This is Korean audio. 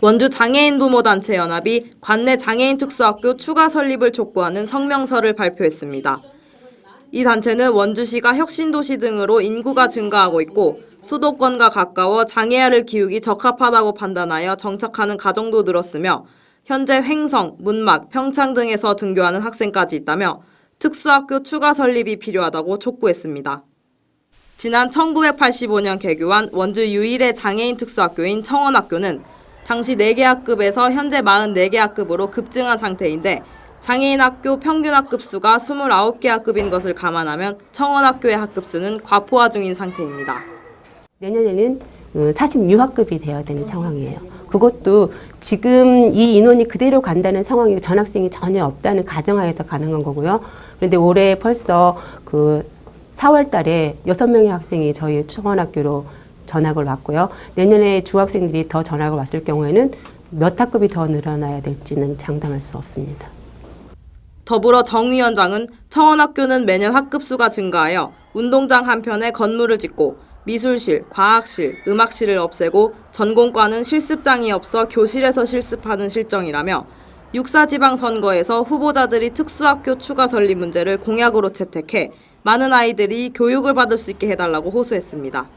원주 장애인 부모 단체 연합이 관내 장애인 특수학교 추가 설립을 촉구하는 성명서를 발표했습니다. 이 단체는 원주시가 혁신도시 등으로 인구가 증가하고 있고 수도권과 가까워 장애아를 키우기 적합하다고 판단하여 정착하는 가정도 늘었으며 현재 횡성, 문막, 평창 등에서 등교하는 학생까지 있다며 특수학교 추가 설립이 필요하다고 촉구했습니다. 지난 1985년 개교한 원주 유일의 장애인 특수학교인 청원학교는 당시 4개 학급에서 현재 44개 학급으로 급증한 상태인데 장애인 학교 평균 학급 수가 29개 학급인 것을 감안하면 청원학교의 학급 수는 과포화 중인 상태입니다. 내년에는 46학급이 되어야 되는 상황이에요. 그것도 지금 이 인원이 그대로 간다는 상황이 전학생이 전혀 없다는 가정하에서 가능한 거고요. 그런데 올해 벌써 그 4월 달에 6명의 학생이 저희 청원학교로 전학을 왔고요. 내년에 중학생들이 더 전학을 왔을 경우에는 몇 학급이 더 늘어나야 될지는 장담할 수 없습니다. 더불어 정 위원장은 청원학교는 매년 학급 수가 증가하여 운동장 한편에 건물을 짓고 미술실, 과학실, 음악실을 없애고 전공과는 실습장이 없어 교실에서 실습하는 실정이라며 육사지방선거에서 후보자들이 특수학교 추가 설립 문제를 공약으로 채택해 많은 아이들이 교육을 받을 수 있게 해달라고 호소했습니다.